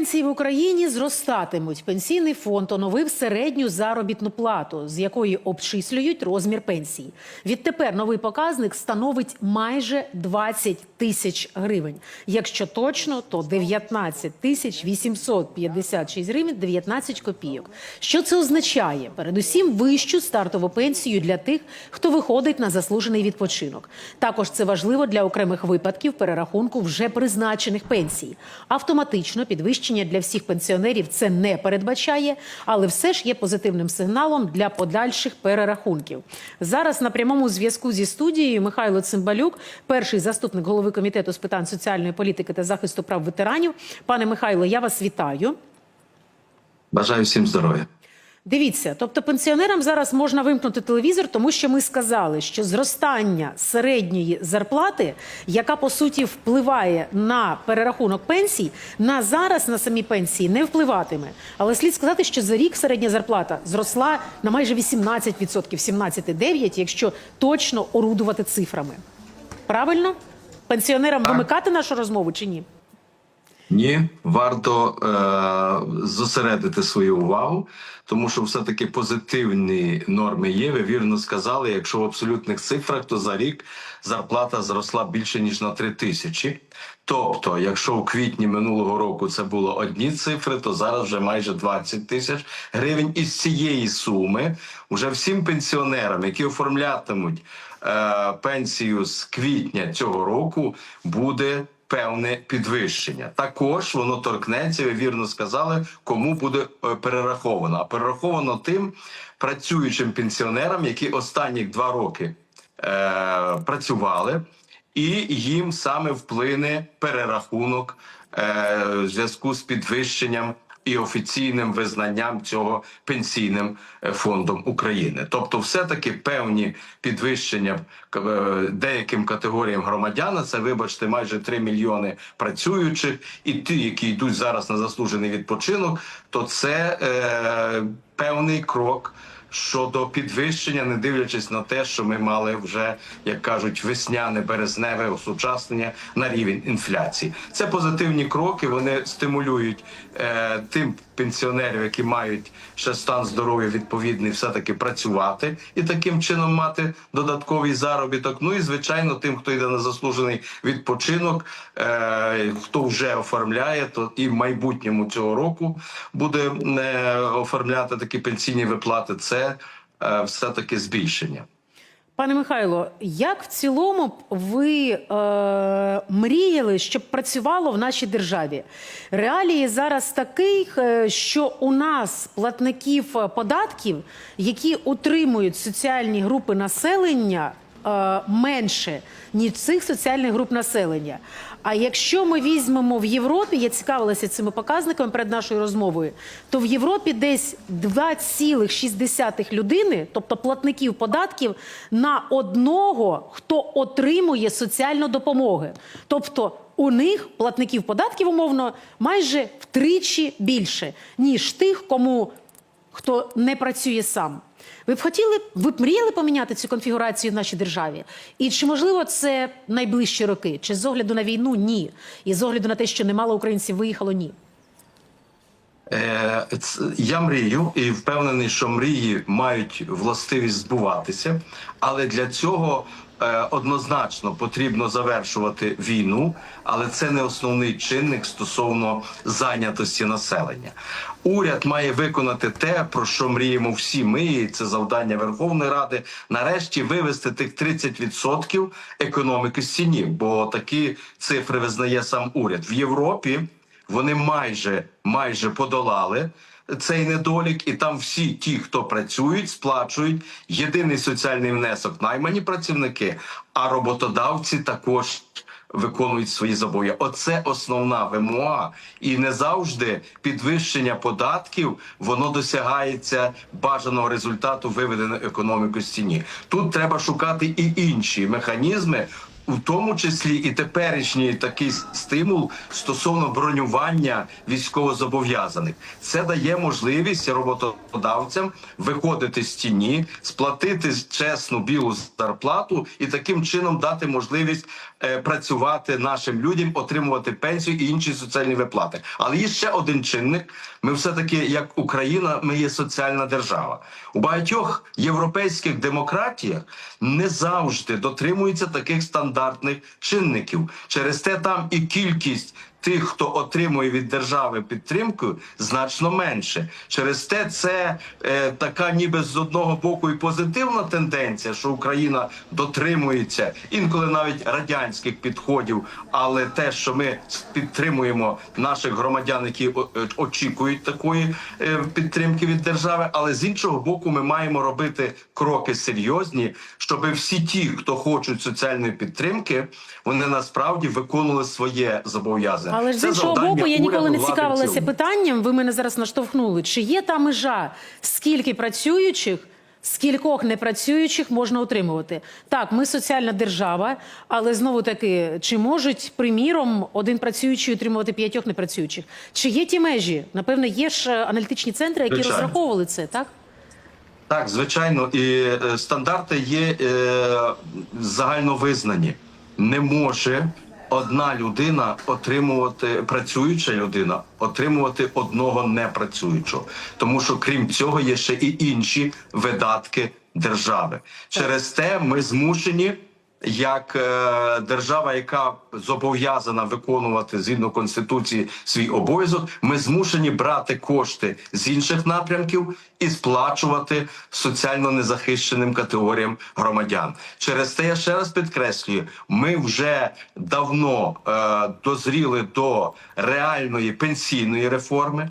пенсії в Україні зростатимуть. Пенсійний фонд оновив середню заробітну плату, з якої обчислюють розмір пенсії. Відтепер новий показник становить майже 20 тисяч гривень. Якщо точно, то 19 тисяч 856 гривень 19 копійок. Що це означає? Передусім, вищу стартову пенсію для тих, хто виходить на заслужений відпочинок. Також це важливо для окремих випадків перерахунку вже призначених пенсій. Автоматично підвищення для всіх пенсіонерів це не передбачає, але все ж є позитивним сигналом для подальших перерахунків. Зараз на прямому зв'язку зі студією Михайло Цимбалюк, перший заступник голови комітету з питань соціальної політики та захисту прав ветеранів. Пане Михайло, я вас вітаю. Бажаю всім здоров'я. Дивіться, тобто пенсіонерам зараз можна вимкнути телевізор, тому що ми сказали, що зростання середньої зарплати, яка по суті впливає на перерахунок пенсій, на зараз на самі пенсії не впливатиме. Але слід сказати, що за рік середня зарплата зросла на майже 18%, 17,9%, якщо точно орудувати цифрами. Правильно? Пенсіонерам вимикати нашу розмову чи ні? Ні, варто е- зосередити свою увагу, тому що все-таки позитивні норми є. Ви вірно сказали, якщо в абсолютних цифрах, то за рік зарплата зросла більше ніж на 3 тисячі. Тобто, якщо в квітні минулого року це було одні цифри, то зараз вже майже 20 тисяч гривень. Із цієї суми вже всім пенсіонерам, які оформлятимуть е- пенсію з квітня цього року, буде певне підвищення. Також воно торкнеться, ви вірно сказали, кому буде е, перераховано. А перераховано тим працюючим пенсіонерам, які останні два роки е, працювали, і їм саме вплине перерахунок е, в зв'язку з підвищенням. І офіційним визнанням цього пенсійним е, фондом України, тобто, все таки певні підвищення е, деяким категоріям громадян, це вибачте, майже 3 мільйони працюючих, і ті, які йдуть зараз на заслужений відпочинок, то це е, певний крок. Щодо підвищення, не дивлячись на те, що ми мали вже, як кажуть, весняне березневе осучаснення на рівень інфляції. Це позитивні кроки. Вони стимулюють е, тим пенсіонерів, які мають ще стан здоров'я відповідний, все таки працювати і таким чином мати додатковий заробіток. Ну і звичайно, тим, хто йде на заслужений відпочинок, е, хто вже оформляє, то і в майбутньому цього року буде е, оформляти такі пенсійні виплати. Це е, все таки збільшення. Пане Михайло, як в цілому ви е, мріяли, щоб працювало в нашій державі? Реалії зараз таких, е, що у нас платників е, податків, які утримують соціальні групи населення, менше ніж цих соціальних груп населення. А якщо ми візьмемо в Європі, я цікавилася цими показниками перед нашою розмовою, то в Європі десь 2,6 людини, тобто платників податків, на одного, хто отримує соціальну допомогу. Тобто у них платників податків умовно майже втричі більше, ніж тих, кому хто не працює сам. Ви б хотіли, ви б мріяли поміняти цю конфігурацію в нашій державі? І чи можливо це найближчі роки? Чи з огляду на війну? Ні. І з огляду на те, що немало українців виїхало, ні. Е, Я мрію і впевнений, що мрії мають властивість збуватися, але для цього е, однозначно потрібно завершувати війну, але це не основний чинник стосовно зайнятості населення. Уряд має виконати те, про що мріємо всі ми, і це завдання Верховної Ради. Нарешті вивести тих 30% економіки з тіні, бо такі цифри визнає сам уряд в Європі. Вони майже майже подолали цей недолік, і там всі ті, хто працюють, сплачують єдиний соціальний внесок наймані працівники, а роботодавці також. Виконують свої зобов'язання. Оце основна вимога, і не завжди підвищення податків воно досягається бажаного результату виведення економіку з тіні. Тут треба шукати і інші механізми, у тому числі і теперішній такий стимул стосовно бронювання військовозобов'язаних. Це дає можливість роботодавцям виходити з тіні, сплатити чесну білу зарплату і таким чином дати можливість працювати нашим людям, отримувати пенсію і інші соціальні виплати. Але є ще один чинник. Ми все таки, як Україна, ми є соціальна держава. У багатьох європейських демократіях не завжди дотримуються таких стандартних чинників. Через те там і кількість тих, хто отримує від держави підтримку, значно менше. Через те це е, така, ніби з одного боку і позитивна тенденція, що Україна дотримується інколи навіть радянських підходів, але те, що ми підтримуємо наших громадян, які е, очікують такої е, підтримки від держави, але з іншого боку, ми маємо робити кроки серйозні, щоб всі ті, хто хочуть соціальної підтримки, вони насправді виконували своє зобов'язання. Але ж з іншого боку, я ніколи не цікавилася питанням. Ви мене зараз наштовхнули. Чи є та межа, скільки працюючих, скількох непрацюючих можна отримувати? Так, ми соціальна держава, але знову таки, чи можуть, приміром, один працюючий отримувати п'ятьох непрацюючих? Чи є ті межі? Напевно, є ж е, аналітичні центри, які Звичайно. розраховували це, так? Так, звичайно, і е, стандарти є е, загально визнані. Не може одна людина отримувати, працююча людина, отримувати одного непрацюючого. Тому що крім цього є ще і інші видатки держави. Через те ми змушені. Як е, держава, яка зобов'язана виконувати згідно конституції свій обов'язок, ми змушені брати кошти з інших напрямків і сплачувати соціально незахищеним категоріям громадян. Через те я ще раз підкреслюю: ми вже давно е, дозріли до реальної пенсійної реформи.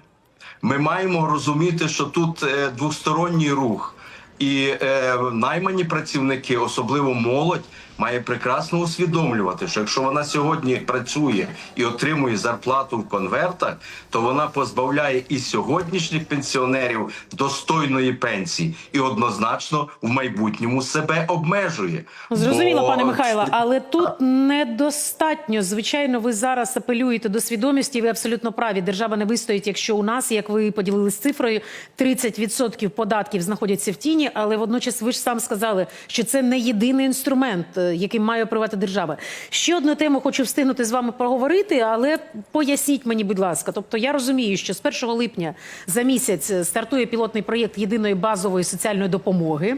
Ми маємо розуміти, що тут е, двосторонній рух. І е, наймані працівники, особливо молодь, має прекрасно усвідомлювати, що якщо вона сьогодні працює і отримує зарплату в конвертах, то вона позбавляє і сьогоднішніх пенсіонерів достойної пенсії, і однозначно в майбутньому себе обмежує. Зрозуміло, Бо- пане Михайло, але тут недостатньо. Звичайно, ви зараз апелюєте до свідомості. Ви абсолютно праві. Держава не вистоїть, якщо у нас, як ви поділились цифрою, 30% податків знаходяться в тіні. Але водночас ви ж сам сказали, що це не єдиний інструмент, е, яким має оперувати держава. Ще одну тему хочу встигнути з вами проговорити, але поясніть мені, будь ласка. Тобто, я розумію, що з 1 липня за місяць е, стартує пілотний проєкт єдиної базової соціальної допомоги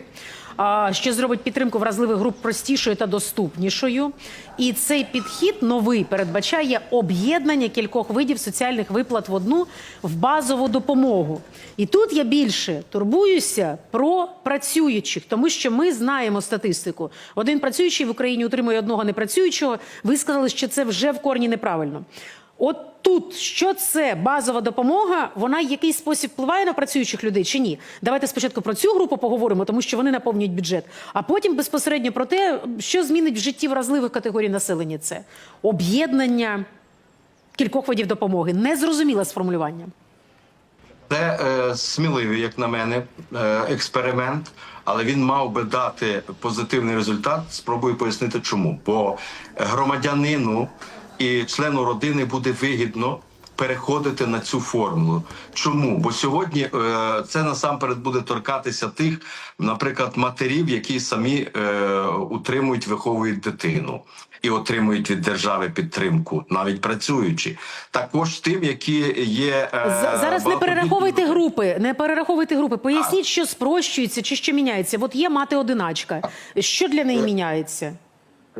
що зробить підтримку вразливих груп простішою та доступнішою. І цей підхід новий передбачає об'єднання кількох видів соціальних виплат в одну в базову допомогу. І тут я більше турбуюся про працюючих, тому що ми знаємо статистику. Один працюючий в Україні утримує одного непрацюючого. Ви сказали, що це вже в корні неправильно. От тут що це базова допомога? Вона в якийсь спосіб впливає на працюючих людей чи ні? Давайте спочатку про цю групу поговоримо, тому що вони наповнюють бюджет. А потім безпосередньо про те, що змінить в житті вразливих категорій населення. Це об'єднання кількох видів допомоги. Незрозуміле сформулювання. Це е, сміливий, як на мене, е, експеримент, але він мав би дати позитивний результат. Спробую пояснити, чому. Бо громадянину і члену родини буде вигідно переходити на цю формулу. Чому? Бо сьогодні е, це насамперед буде торкатися тих, наприклад, матерів, які самі е, утримують, виховують дитину. І отримують від держави підтримку, навіть працюючи. Також тим, які є е, За- Зараз не перераховуйте групи, не перераховуйте групи. Поясніть, що спрощується чи що міняється. От є мати одиначка. Що для неї міняється?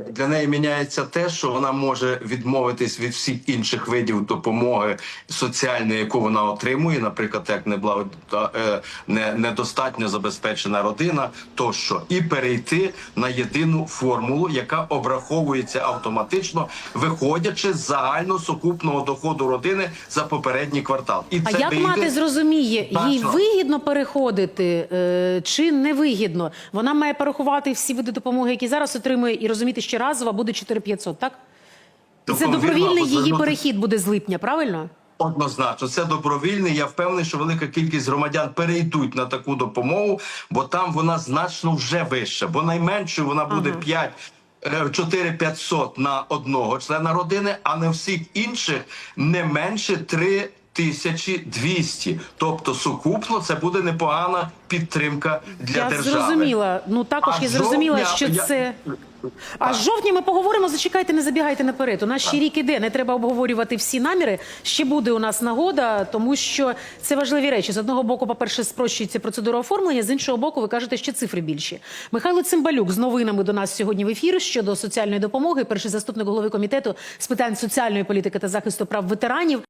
Для неї міняється те, що вона може відмовитись від всіх інших видів допомоги соціальної, яку вона отримує, наприклад, як неблаго... е, не, недостатньо забезпечена родина, тощо, і перейти на єдину формулу, яка обраховується автоматично, виходячи з загальносукупного доходу родини за попередній квартал. І А як вийде мати зрозуміє, їй вигідно переходити е, чи не вигідно? Вона має порахувати всі види допомоги, які зараз отримує, і розуміти, що разова буде 4500, так? І це Тобто, добровільний її звернути- перехід буде з липня, правильно? Однозначно, це добровільний. Я впевнений, що велика кількість громадян перейдуть на таку допомогу, бо там вона значно вже вища. Бо найменшою вона буде Ага. 5 4 500 на одного члена родини, а на всіх інших не менше 3 1200. Тобто сукупно це буде непогана підтримка для я держави. зрозуміла. Ну також А я зрозуміла, що я- це. А з жовтня ми поговоримо. Зачекайте, не забігайте наперед. У нас ще рік іде. Не треба обговорювати всі наміри. Ще буде у нас нагода, тому що це важливі речі. З одного боку, по-перше, спрощується процедура оформлення. З іншого боку, ви кажете, що цифри більші. Михайло Цимбалюк з новинами до нас сьогодні в ефір щодо соціальної допомоги. Перший заступник голови комітету з питань соціальної політики та захисту прав ветеранів.